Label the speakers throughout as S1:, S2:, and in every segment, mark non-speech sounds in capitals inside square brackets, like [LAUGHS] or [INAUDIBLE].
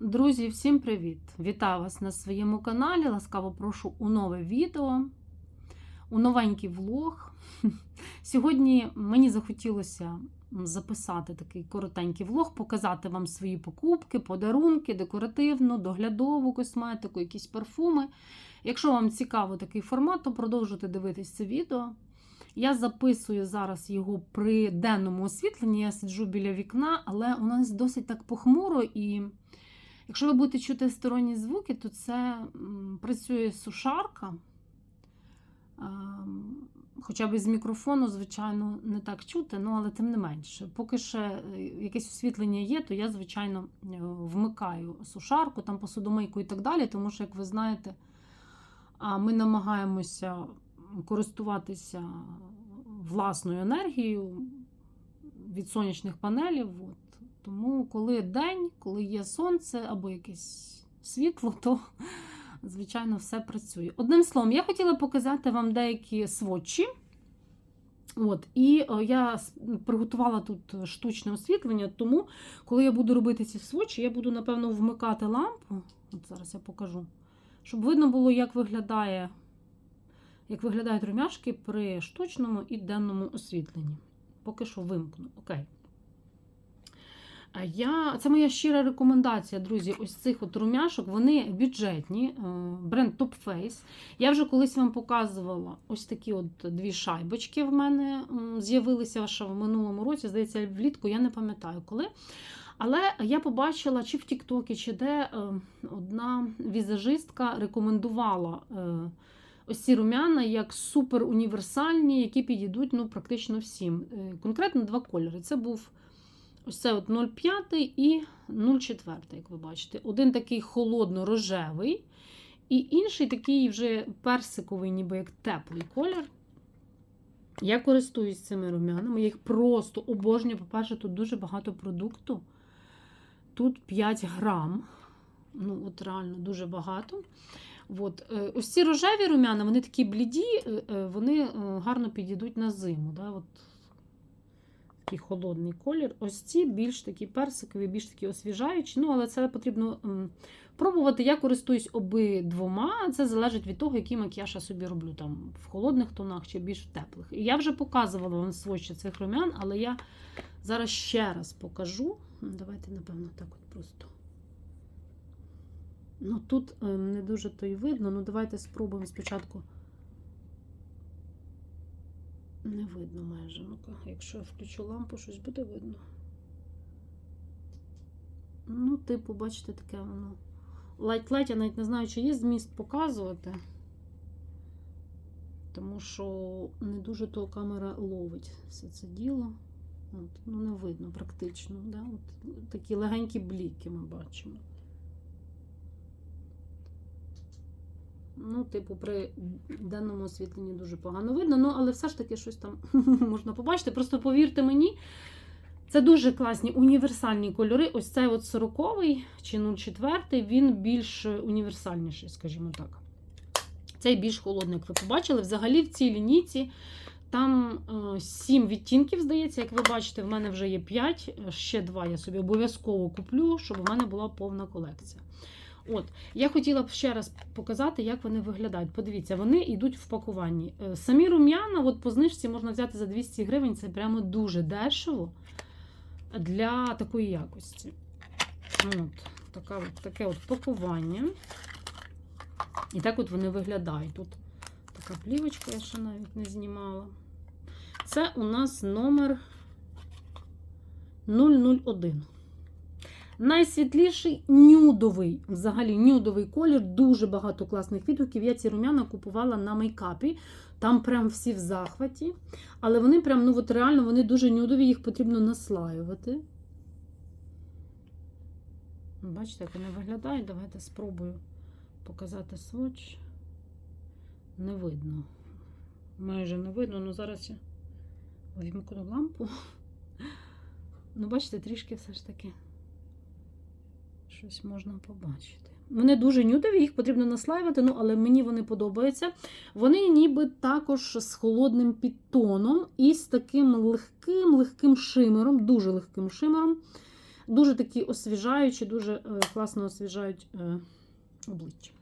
S1: Друзі, всім привіт! Вітаю вас на своєму каналі. Ласкаво прошу у нове відео, у новенький влог. [LAUGHS] Сьогодні мені захотілося записати такий коротенький влог, показати вам свої покупки, подарунки, декоративну, доглядову косметику, якісь парфуми. Якщо вам цікаво такий формат, то продовжуйте дивитись це відео. Я записую зараз його при денному освітленні. Я сиджу біля вікна, але у нас досить так похмуро і. Якщо ви будете чути сторонні звуки, то це працює сушарка. Ем, Хоча б з мікрофону, звичайно, не так чути, ну, але тим не менше. Поки ще е, якесь освітлення є, то я, звичайно, е, вмикаю сушарку, там посудомийку і так далі, тому що, як ви знаєте, ми намагаємося користуватися власною енергією від сонячних панелів. Тому, коли день, коли є сонце або якесь світло, то, звичайно, все працює. Одним словом, я хотіла показати вам деякі сводчі. От, І о, я приготувала тут штучне освітлення, тому, коли я буду робити ці сводчі, я буду, напевно, вмикати лампу. От зараз я покажу. Щоб видно було, як виглядає, як виглядають румяшки при штучному і денному освітленні. Поки що вимкну. Окей. Я, це моя щира рекомендація, друзі. Ось цих от румяшок. Вони бюджетні. е, Бренд Top Face. Я вже колись вам показувала ось такі от дві шайбочки в мене з'явилися ще в минулому році. Здається, влітку, я не пам'ятаю коли. Але я побачила, чи в Тіктокі, чи де е, одна візажистка рекомендувала е, ось ці румяна як супер універсальні, які підійдуть ну, практично всім. Конкретно два кольори. Це був Ось от 0,5 і 0,4, як ви бачите. Один такий холодно-рожевий, і інший такий вже персиковий, ніби як теплий колір. Я користуюсь цими румянами, я їх просто обожнюю. По-перше, тут дуже багато продукту. Тут 5 грам. Ну, от реально дуже багато. От. е, Ось ці рожеві румяна, вони такі бліді, е, е, вони гарно підійдуть на зиму. Да? От такий холодний колір. Ось ці більш такі персикові, більш такі освіжаючі. Ну, але це потрібно пробувати. Я користуюсь обидвома. Це залежить від того, який макіяж я собі роблю там в холодних тонах чи більш в теплих. І я вже показувала вам сводчі цих румян, але я зараз ще раз покажу. Давайте, напевно, так от просто. Ну, тут ем, не дуже то й видно. Ну, давайте спробуємо спочатку. Не видно майже. Ну-ка, якщо я включу лампу, щось буде видно. Ну, типу, бачите, таке воно. Лайт-лайт, я навіть не знаю, чи є зміст показувати. Тому що не дуже то камера ловить все це діло. От, ну, не видно практично. Да? От, такі легенькі бліки ми бачимо. Ну, типу, при денному освітленні дуже погано видно, ну, але все ж таки щось там [LAUGHS] можна побачити. Просто повірте мені, це дуже класні універсальні кольори. Ось цей от 40-й чи 04 він більш універсальніший, скажімо так. Цей більш холодний, як ви побачили. Взагалі в цій лінійці там е, 7 відтінків, здається, як ви бачите, в мене вже є 5, ще 2 я собі обов'язково куплю, щоб у мене була повна колекція. От, я хотіла б ще раз показати, як вони виглядають. Подивіться, вони йдуть в пакуванні. Е, Самі рум'яна, от по знижці можна взяти за 200 гривень, це прямо дуже дешево для такої якості. От, така, таке от пакування. І так от вони виглядають. Тут така плівочка, я ще навіть не знімала. Це у нас номер 001. Найсвітліший нюдовий, взагалі нюдовий колір, дуже багато класних відгуків. Я ці рум'яна купувала на мейкапі. Там прям всі в захваті. Але вони прям, ну от реально, вони дуже нюдові, їх потрібно наслаювати. Бачите, як вони виглядають. Давайте спробую показати сводч. Не видно. Майже не видно, ну зараз я вімкну лампу. Ну, бачите, трішки все ж таки щось можна побачити. Вони дуже нюдові, їх потрібно наслаювати, ну, але мені вони подобаються. Вони ніби також з холодним підтоном і з таким легким, легким шимером, дуже легким шимером. Дуже такі освіжаючі, дуже е, класно освіжають е, обличчя.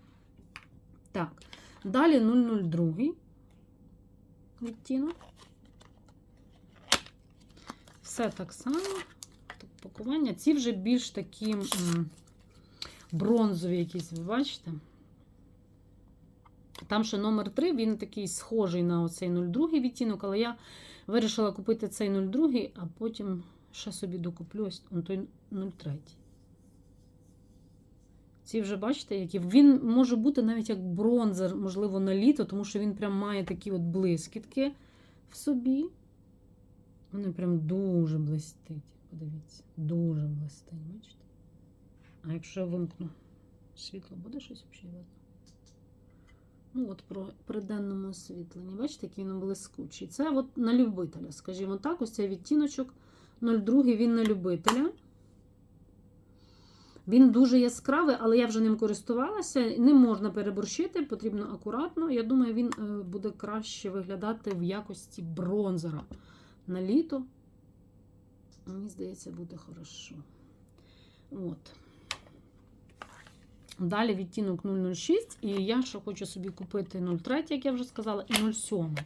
S1: Так, далі 002 відтінок. Все так само. Так, пакування. Ці вже більш такі бронзові якісь, ви бачите? Там ще номер 3, він такий схожий на оцей 02 відтінок, але я вирішила купити цей 02, а потім ще собі докуплю ось той 03. Ці вже бачите, які. Він може бути навіть як бронзер, можливо, на літо, тому що він прям має такі от блискітки в собі. Вони прям дуже блистить. Подивіться, дуже блистить, бачите? А якщо я вимкну світло, буде щось взагалі видно? Ну, от про, при освітленні. Бачите, який він блискучий. Це от на любителя, скажімо так, ось цей відтіночок 02, він на любителя. Він дуже яскравий, але я вже ним користувалася. Ним можна переборщити, потрібно акуратно. Я думаю, він е, буде краще виглядати в якості бронзера на літо. Мені здається, буде хорошо. От. Далі відтінок 006, і я ще хочу собі купити 03, як я вже сказала, і 07.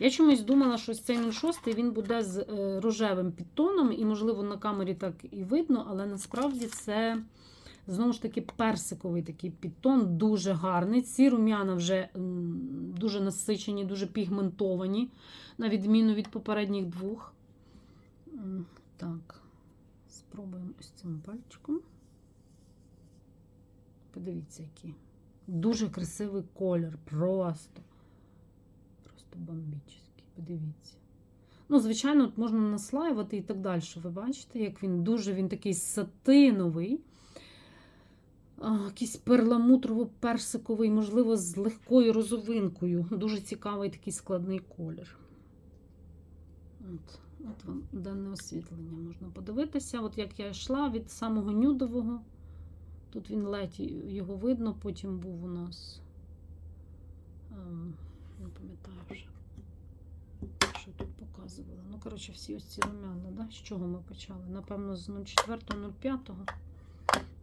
S1: Я чомусь думала, що ось цей 06 він буде з е, рожевим підтоном, і, можливо, на камері так і видно, але насправді це знову ж таки персиковий такий підтон, дуже гарний. Ці рум'яна вже дуже насичені, дуже пігментовані, на відміну від попередніх двох. Так, спробуємо ось цим пальчиком. Подивіться, який. Дуже красивий колір. Просто. Просто бомбічний. Подивіться. Ну, звичайно, от можна наслаювати і так далі. Ви бачите, як він дуже він такий сатиновий, якийсь перламутрово-персиковий, можливо, з легкою розовинкою. Дуже цікавий такий складний колір. От, от вам денне освітлення можна подивитися. От як я йшла від самого нюдового. Тут він ледь його видно, потім був у нас. ем, Не пам'ятаю вже, що тут показували. Ну, коротше, всі ось ці румяна, да? з чого ми почали? Напевно, з 04-05.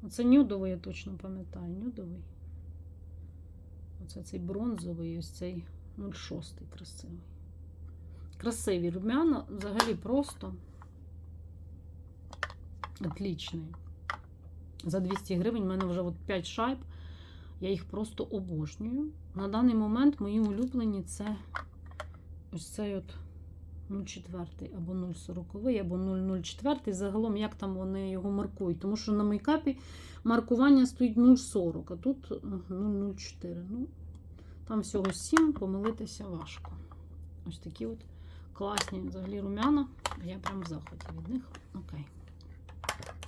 S1: Оце нюдовий, я точно пам'ятаю. Нюдовий. Оце цей бронзовий, ось цей 06 красивий. Красиві румяна, взагалі просто отлічний. За 200 гривень в мене вже от 5 шайб. Я їх просто обожнюю. На даний момент мої улюблені це ось цей от 0,4 або 0,40 або 0,04. Загалом, як там вони його маркують. Тому що на мейкапі маркування стоїть 0,40, а тут 0,04. Ну, там всього 7, помилитися важко. Ось такі от класні взагалі румяна. Я прям в захваті від них. Окей.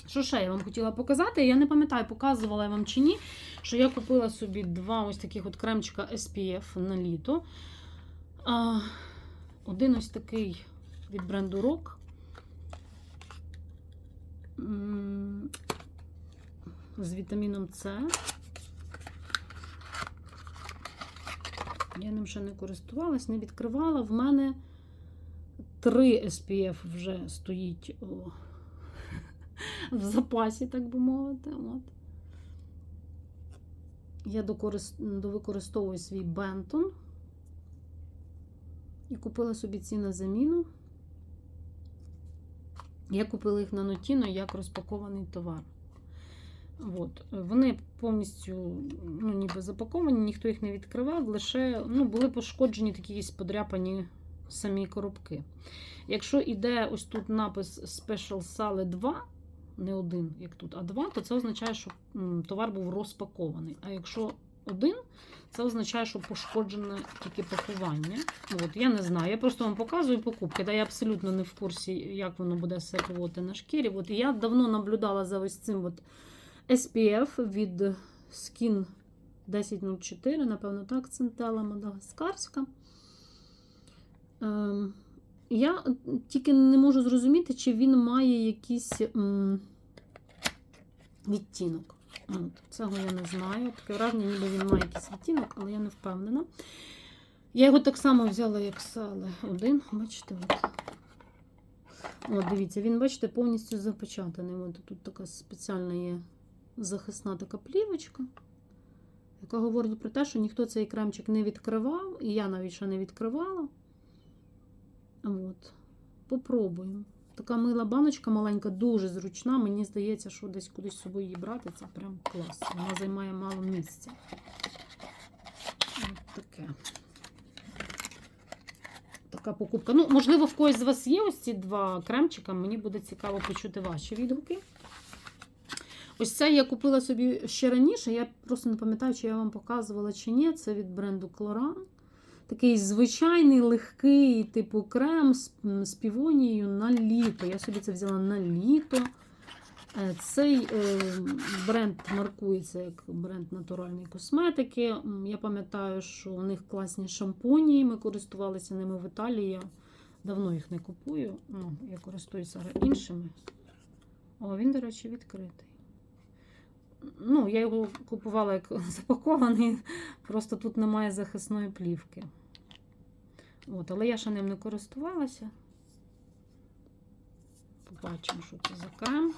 S1: Що ще я вам хотіла показати? Я не пам'ятаю, показувала я вам чи ні, що я купила собі два ось таких от кремчика SPF на літо. А, один ось такий від бренду Rock. З вітаміном С. Я ним ще не користувалась, не відкривала. В мене три SPF вже стоїть. В запасі, так би мовити. От. Я довикористовую свій бентон і купила собі ці на заміну. Я купила їх на Нотіно як розпакований товар. От. Вони повністю ну, ніби запаковані, ніхто їх не відкривав, лише ну, були пошкоджені такі подряпані самі коробки. Якщо йде ось тут напис Special Sale 2, не один, як тут, а два, то це означає, що товар був розпакований. А якщо один, це означає, що пошкоджене тільки пакування. От, я не знаю, я просто вам показую покупки. Да, я абсолютно не в курсі, як воно буде себе на шкірі. От, я давно наблюдала за ось цим от SPF від Skin 1004, напевно, так, центела мадагаскарська. Ем, я тільки не можу зрозуміти, чи він має якийсь м, відтінок. От, цього я не знаю. Таке враження, ніби він має якийсь відтінок, але я не впевнена. Я його так само взяла, як сали один. Бачите, от. От, дивіться, він, бачите, повністю запечатаний. От тут така спеціальна є захисна така плівочка, яка говорить про те, що ніхто цей кремчик не відкривав, і я навіть ще не відкривала. От. Попробуємо. Така мила баночка маленька, дуже зручна. Мені здається, що десь кудись з собою її брати. Це прям клас. Вона займає мало місця. От таке. Така покупка. Ну, можливо, в когось з вас є ось ці два кремчика. Мені буде цікаво почути ваші відгуки. Ось це я купила собі ще раніше. Я просто не пам'ятаю, чи я вам показувала чи ні. Це від бренду Cloran. Такий звичайний легкий, типу крем з, з півонією на літо. Я собі це взяла на літо. Е, Цей е, бренд маркується як бренд натуральної косметики. Я пам'ятаю, що у них класні шампуні. Ми користувалися ними в Італії. Давно їх не купую. Ну, я користуюся іншими. О, він, до речі, відкритий. Ну, я його купувала як [LAUGHS] запакований, просто тут немає захисної плівки. От, але я ще ним не користувалася. Побачимо, що це за крем.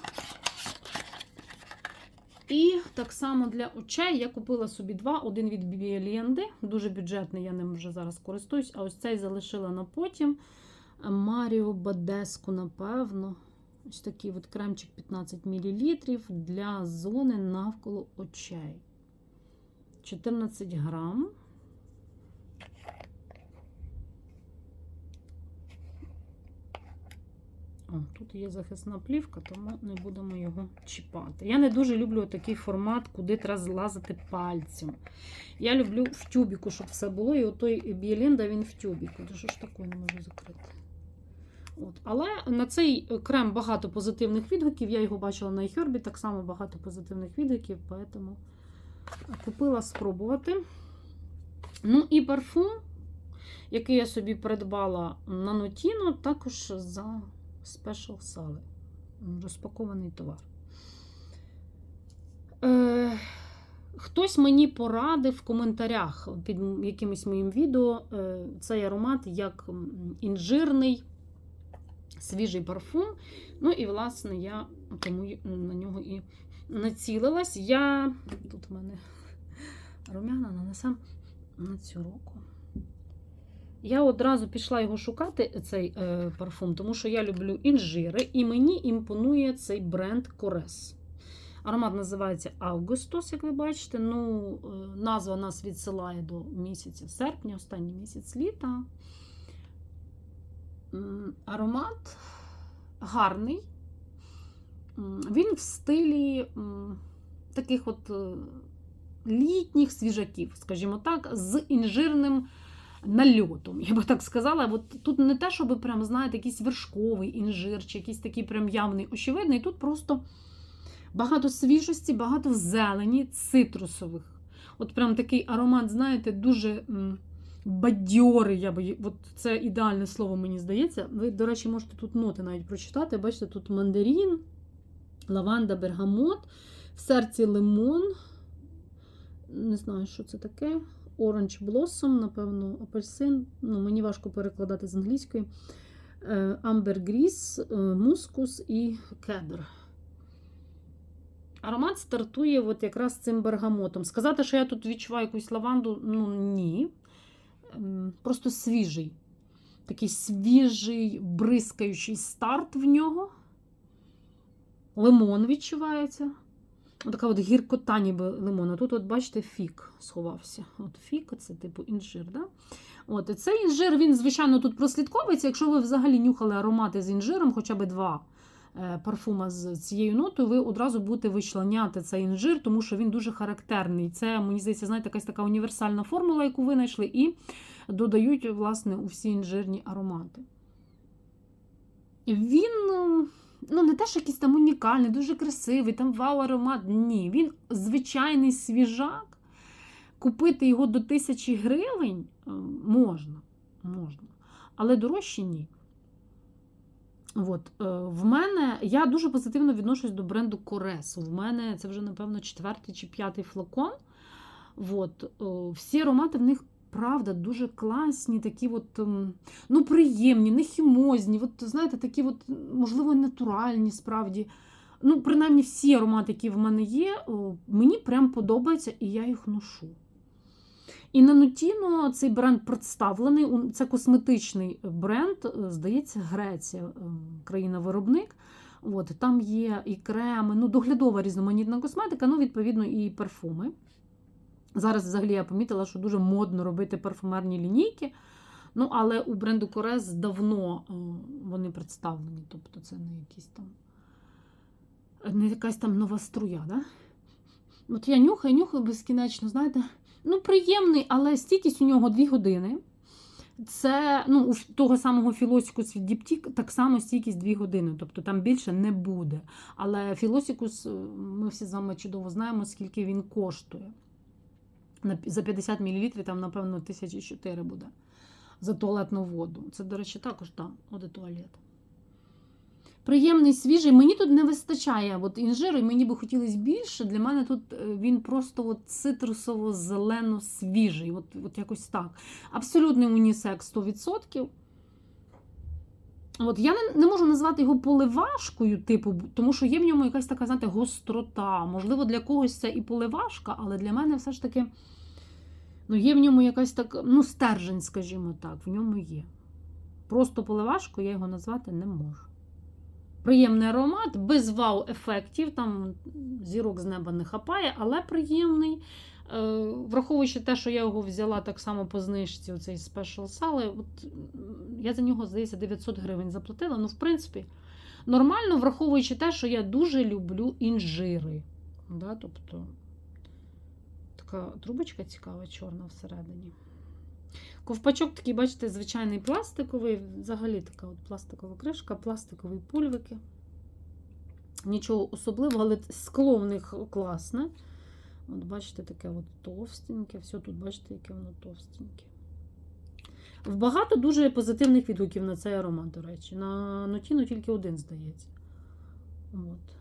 S1: І так само для очей я купила собі два. Один від Біелінди. Дуже бюджетний, я ним вже зараз користуюсь. А ось цей залишила на потім. Маріо Бадеску, напевно. Ось такий от кремчик 15 мл для зони навколо очей. 14 грам. О, тут є захисна плівка, тому не будемо його чіпати. Я не дуже люблю такий формат, куди треба злазити пальцем. Я люблю в тюбіку, щоб все було. І отой Біелінда він в тюбіку. Дуже ж такою не можу закрити. От. Але на цей крем багато позитивних відгуків. Я його бачила на iHerb, так само багато позитивних відгуків, тому купила спробувати. Ну і парфум, який я собі придбала на Notino, також за Special Sale. Розпакований товар. Е, Хтось мені порадив в коментарях під якимось моїм відео е, цей аромат як інжирний свіжий парфум. Ну і, власне, я тому на нього і націлилась. Я тут в мене румяна нанесем на цю руку. Я одразу пішла його шукати, цей е, парфум, тому що я люблю інжири, і мені імпонує цей бренд Корес. Аромат називається Августос, як ви бачите. Ну, е, назва нас відсилає до місяця серпня, останній місяць літа. Аромат гарний. Він в стилі таких от е, літніх свіжаків, скажімо так, з інжирним нальотом. Я би так сказала. От тут не те, щоб прям, знаєте, якийсь вершковий інжир, чи якийсь такий прям явний очевидний. Тут просто багато свіжості, багато зелені, цитрусових. От прям такий аромат, знаєте, дуже. Бадьорий, я би, от це ідеальне слово, мені здається. Ви, до речі, можете тут ноти навіть прочитати. Бачите, тут мандарин, лаванда, бергамот, в серці лимон. Не знаю, що це таке. Orange Blossom, напевно, апельсин. Ну, мені важко перекладати з англійської. Амбергріс, мускус і кедр. Аромат стартує от якраз цим бергамотом. Сказати, що я тут відчуваю якусь лаванду, ну ні. Просто свіжий. Такий свіжий, бризкаючий старт в нього. Лимон відчувається. Така от гіркота ніби лимону. Тут, от, бачите, фік сховався. От фік, це типу інжир. Да? От, цей інжир, він, звичайно, тут прослідковується. Якщо ви взагалі нюхали аромати з інжиром, хоча б два парфума з цією нотою, ви одразу будете вичленяти цей інжир, тому що він дуже характерний. Це, мені здається, знаєте, якась така універсальна формула, яку ви знайшли, і додають, власне, у всі інжирні аромати. Він. ну, ну, не те, що якийсь там унікальний, дуже красивий, там вау аромат. Ні, він звичайний свіжак. Купити його до тисячі гривень е, можна. можна. Але дорожче ні. От, е, в мене я дуже позитивно відношусь до бренду Корес. В мене це вже, напевно, четвертий чи п'ятий флакон. От, е, всі аромати в них правда дуже класні, такі от, ем, ну, приємні, не хімозні, от, знаєте, такі, от, можливо, натуральні справді. Ну, принаймні, всі аромати, які в мене є, мені прям подобаються, і я їх ношу. І на Нутіно цей бренд представлений. Це косметичний бренд, е, здається, Греція, е, країна-виробник. От, там є і креми, ну, доглядова різноманітна косметика, ну, відповідно, і парфуми. Зараз, взагалі, я помітила, що дуже модно робити парфумерні лінійки. Ну, але у бренду Корез давно е, вони представлені. Тобто це не якісь там не якась там нова струя, да? От я нюхаю, нюхаю безкінечно, знаєте. Ну, приємний, але стійкість у нього 2 години. Це ну, у того самого Філосікус від Діптік так само стійкість 2 години, тобто там більше не буде. Але Філосікус, е, ми всі з вами чудово знаємо, скільки він коштує. За 50 мл там, напевно, 1004 буде за туалетну воду. Це, до речі, також там, оде туалет. Приємний, свіжий. Мені тут не вистачає от інжиру, і мені би хотілося більше. Для мене тут е, він просто от цитрусово-зелено свіжий. От, от якось так. Абсолютний унісекс 100%. От я не, не можу назвати його поливашкою, типу, тому що є в ньому якась така, знаєте, гострота. Можливо, для когось це і поливашка, але для мене все ж таки ну, є в ньому якась така, ну, стержень, скажімо так, в ньому є. Просто поливашкою я його назвати не можу. Приємний аромат, без вау-ефектів, там зірок з неба не хапає, але приємний. Е, Враховуючи те, що я його взяла так само по знижці, оцей Special Sale, от, я за нього, здається, 900 гривень заплатила. Ну, в принципі, нормально, враховуючи те, що я дуже люблю інжири. Да, тобто, така трубочка цікава, чорна всередині. Ковпачок такий, бачите, звичайний пластиковий, взагалі така от пластикова кришка, пластикові пульвики. Нічого особливого, але скло в них класне. От бачите, таке от товстеньке. Все тут, бачите, яке воно товстеньке. Багато дуже позитивних відгуків на цей аромат, до речі. На Нотіно тільки один, здається. От.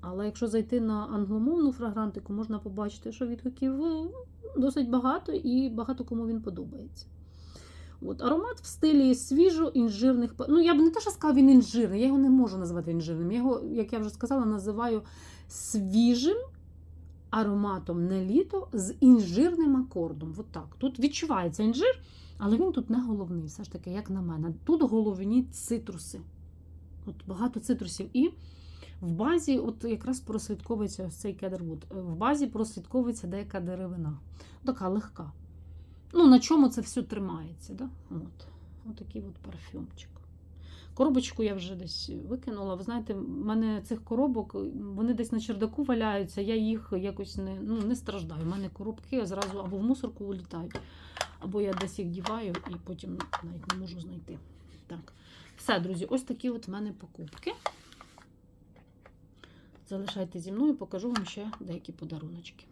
S1: Але якщо зайти на англомовну фрагрантику, можна побачити, що відгуків е, досить багато і багато кому він подобається. От, аромат в стилі свіжо-інжирних. Ну, я б не те, що сказала, він інжирний, я його не можу назвати інжирним. Я його, як я вже сказала, називаю свіжим ароматом на літо з інжирним акордом. От так. Тут відчувається інжир, але він тут не головний, все ж таки, як на мене. Тут головні цитруси. От багато цитрусів. І в базі, от якраз прослідковується ось цей кедервуд. В базі прослідковується деяка деревина. Така легка. Ну, на чому це все тримається. Да? От. Отакий от парфюмчик. Коробочку я вже десь викинула. Ви знаєте, в мене цих коробок, вони десь на чердаку валяються, я їх якось не, ну, не страждаю. У мене коробки зразу або в мусорку улітають, або я десь їх діваю і потім навіть не можу знайти. Так. Все, друзі, ось такі от в мене покупки. Залишайте зі мною, покажу вам ще деякі подаруночки.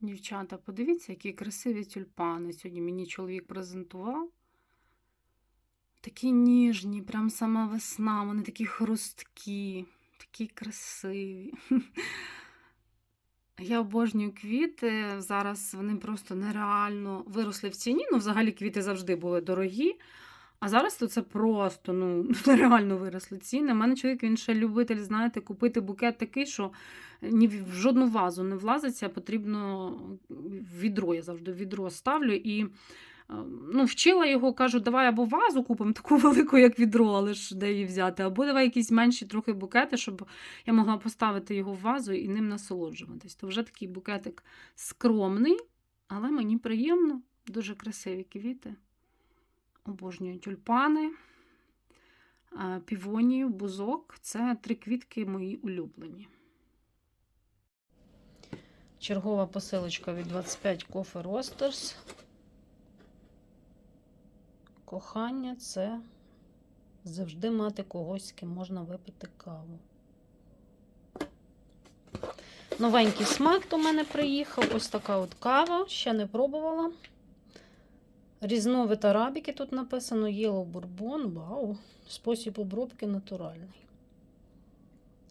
S1: Дівчата, подивіться, які красиві тюльпани. Сьогодні мені чоловік презентував. Такі ніжні, прям сама весна, вони такі хрусткі, такі красиві. [LAUGHS] Я обожнюю квіти. Зараз вони просто нереально виросли в ціні. Ну, взагалі квіти завжди були дорогі. А зараз то це просто ну, [LAUGHS] нереально виросли ціни. У мене чоловік він ще любитель, знаєте, купити букет такий, що ні в жодну вазу не влазиться, потрібно відро. Я завжди відро ставлю і. е, Ну, вчила його, кажу, давай або вазу купимо [LAUGHS] таку велику, як відро, але ж де її взяти, або давай якісь менші трохи букети, щоб я могла поставити його в вазу і ним насолоджуватись. То вже такий букетик скромний, але мені приємно, дуже красиві квіти. Обожнюю тюльпани, півонію, бузок. Це три квітки мої улюблені. Чергова посилочка від 25 Coffee Roasters. Кохання це завжди мати когось, з ким можна випити каву. Новенький смак до мене приїхав. Ось така от кава. Ще не пробувала. Різновид арабіки тут написано Bourbon. Вау! Спосіб обробки натуральний.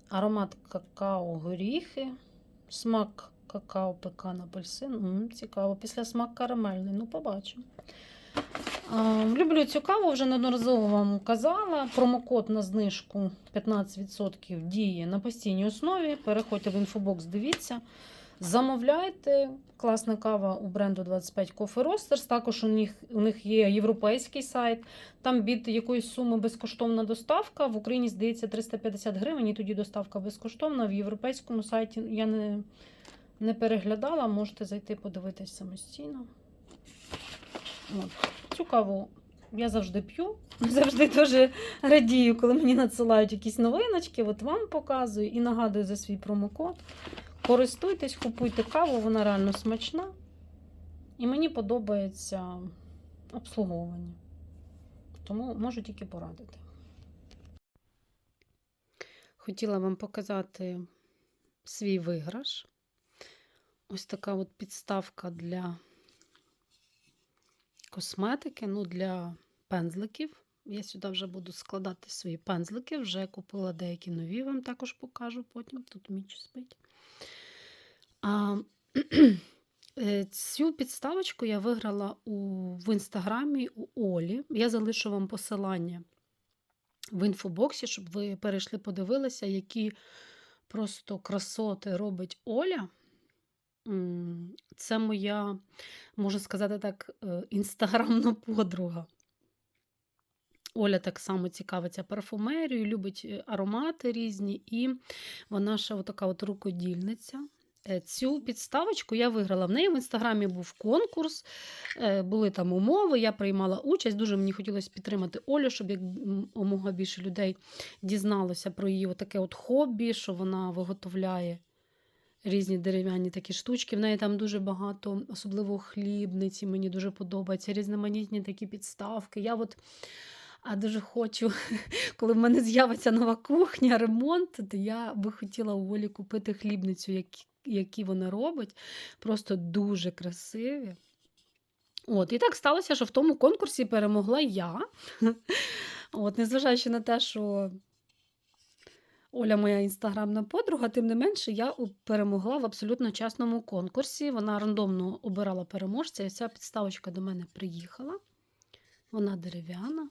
S1: Аромат какао, горіхи, смак какао, пекан, апельсин. М, цікаво. Після смак карамельний. Ну, побачимо. Люблю цю каву, вже неодноразово вам казала. Промокод на знижку 15% діє на постійній основі. Переходьте в інфобокс, дивіться. Замовляйте. Класна кава у бренду 25 Coffee Roasters. Також у них, у них є європейський сайт. Там від якоїсь суми безкоштовна доставка. В Україні, здається, 350 гривень, і тоді доставка безкоштовна. В європейському сайті я не, не переглядала, можете зайти подивитись самостійно. От. Цю каву я завжди п'ю. [LAUGHS] Завжди дуже радію, коли мені надсилають якісь новиночки. От вам показую і нагадую за свій промокод. Користуйтесь, купуйте каву, вона реально смачна. І мені подобається обслуговування. Тому можу тільки порадити. Хотіла вам показати свій виграш. Ось така от підставка для косметики, ну, для пензликів. Я сюди вже буду складати свої пензлики. Вже купила деякі нові, вам також покажу потім. Тут міч спить. [CLEARS THROAT] Е, цю підставочку я виграла у, в інстаграмі у Олі. Я залишу вам посилання в інфобоксі, щоб ви перейшли, подивилися, які просто красоти робить Оля. Це моя, можна сказати так, е, інстаграмна [LAUGHS] подруга. Оля так само цікавиться парфумерією, любить е, аромати різні, і вона ще отака от рукодільниця. Е, Цю підставочку я виграла. В неї в інстаграмі був конкурс, е, були там умови, я приймала участь. Дуже мені хотілося підтримати Олю, щоб як якомога більше людей дізналося про її таке от хобі, що вона виготовляє різні дерев'яні такі штучки. В неї там дуже багато, особливо хлібниці, мені дуже подобається, різноманітні такі підставки. Я от а дуже хочу, [LAUGHS] коли в мене з'явиться нова кухня, ремонт, то я би хотіла у Олі купити хлібницю, які, які вона робить. Просто дуже красиві. От, і так сталося, що в тому конкурсі перемогла я. [LAUGHS] От, незважаючи на те, що Оля моя інстаграмна подруга, тим не менше, я перемогла в абсолютно чесному конкурсі. Вона рандомно обирала переможця, і ця підставочка до мене приїхала. Вона дерев'яна.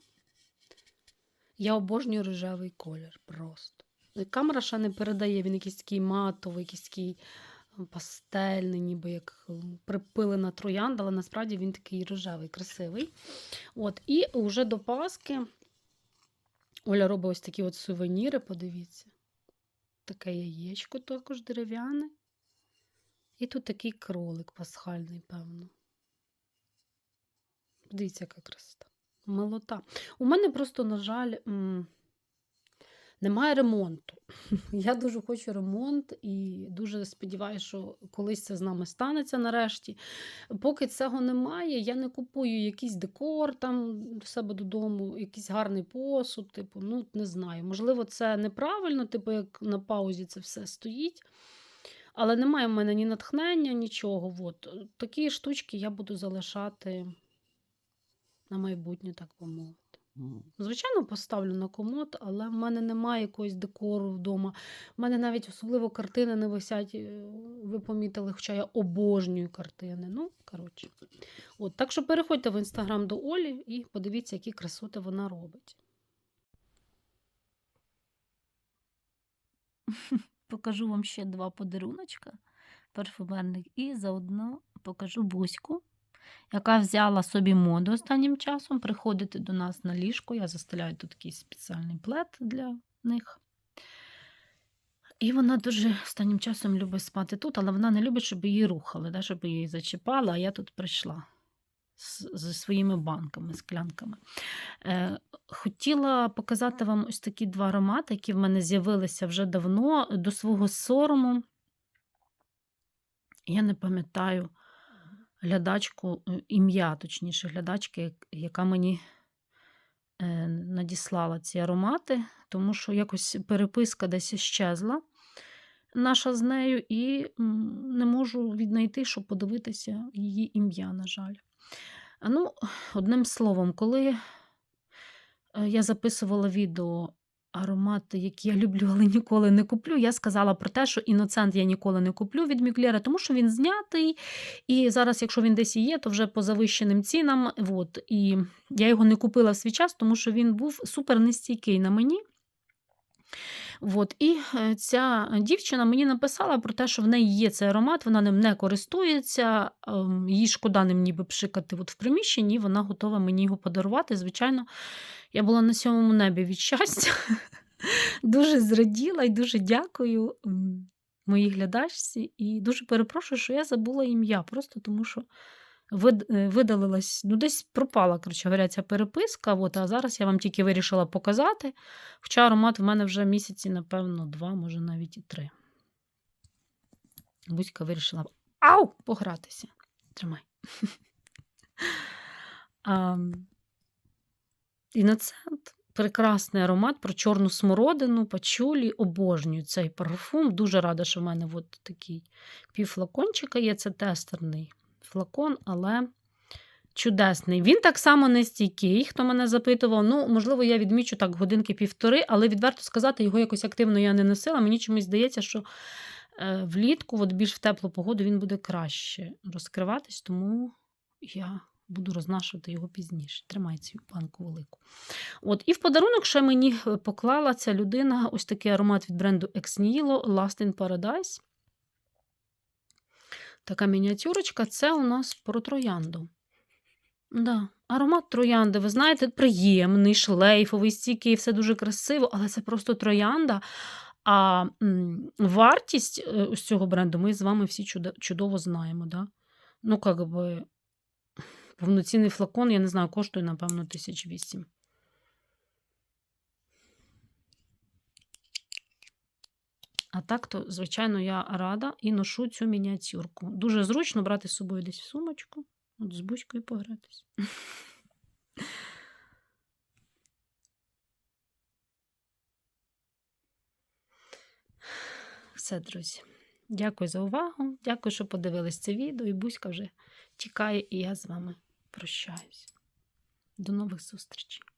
S1: Я обожнюю рожевий колір просто. І Камера ще не передає, він якийсь такий матовий, якийсь такий е, пастельний, ніби як е, припилена троянда, але насправді він такий рожевий, красивий. От, і вже до Паски Оля робить ось такі от сувеніри, подивіться. Таке яєчко також дерев'яне. І тут такий кролик пасхальний, певно. Подивіться, яка красота. Милота. У мене просто, на жаль, немає ремонту. [LAUGHS] Я дуже хочу ремонт і дуже сподіваюся, що колись це з нами станеться нарешті. Поки цього немає, я не купую якийсь декор там до себе додому, якийсь гарний посуд. Типу, ну не знаю. Можливо, це неправильно, типу, як на паузі це все стоїть. Але немає в мене ні натхнення, нічого. От. Такі штучки я буду залишати на майбутнє, так би мовити. Звичайно, поставлю на комод, але в мене немає якогось декору вдома. В мене навіть особливо картини не висять, е, ви помітили, хоча я обожнюю картини. Ну, коротше. От, так що переходьте в інстаграм до Олі і подивіться, які красоти вона робить. [LAUGHS]
S2: Покажу вам ще два подаруночка парфумерних і заодно покажу Буську, яка взяла собі моду останнім часом приходити до нас на ліжко. Я застеляю тут такий спеціальний плед для них. І вона дуже останнім часом любить спати тут, але вона не любить, щоб її рухали, да, щоб її зачіпали, а я тут прийшла зі своїми банками, склянками. Е, хотіла показати вам ось такі два аромати, які в мене з'явилися вже давно. До свого сорому. Я не пам'ятаю глядачку, е, ім'я, точніше, глядачки, яка мені е, надіслала ці аромати, тому що якось переписка десь щезла наша з нею, і не можу віднайти, щоб подивитися її ім'я, на жаль. Ну, одним словом, коли е, я записувала відео аромати, які я люблю, але ніколи не куплю. Я сказала про те, що іноцент я ніколи не куплю від Мюклера, тому що він знятий. І зараз, якщо він десь є, то вже по завищеним цінам. От, і я його не купила в свій час, тому що він був супер нестійкий на мені. От, і е, ця дівчина мені написала про те, що в неї є цей аромат, вона ним не користується, ем, їй шкода ним ніби пшикати от в приміщенні, вона готова мені його подарувати. Звичайно, я була на сьомому небі від щастя. [LAUGHS] Дуже зраділа і дуже дякую моїй глядачці. І дуже перепрошую, що я забула ім'я, просто тому що видалилась, ну десь пропала, коротше говоря, ця переписка. От, а зараз я вам тільки вирішила показати. Хоча аромат в мене вже місяці, напевно, два, може навіть і три. Буська вирішила ау, погратися. Тримай. [LAUGHS] Іноцент прекрасний аромат про чорну смородину, пачулі. Обожнюю цей парфум. Дуже рада, що в мене от такий півфлакончика є. Це тестерний флакон, але чудесний. Він так само не стійкий, хто мене запитував. Ну, можливо, я відмічу так годинки півтори, але відверто сказати, його якось активно я не носила. Мені чомусь здається, що е, влітку, от більш в теплу погоду, він буде краще розкриватись, тому я буду рознашувати його пізніше. Тримай цю банку велику. От, і в подарунок ще мені поклала ця людина ось такий аромат від бренду Ex Nihilo Last in Paradise. Така мініатюрочка це у нас про троянду. Да, аромат троянди, ви знаєте, приємний, шлейфовий, стійкий, все дуже красиво, але це просто троянда. А вартість е, ось цього бренду ми з вами всі чудо- чудово знаємо. Да? Ну, як би, повноцінний флакон, я не знаю, коштує, напевно, тисяч вісім. А так, то, звичайно, я рада і ношу цю мініатюрку. Дуже зручно брати з собою десь в сумочку, от з бузькою погратись. Все, друзі. Дякую за увагу. Дякую, що подивились це відео. І Буська вже тікає, і я з вами прощаюсь. До нових зустрічей.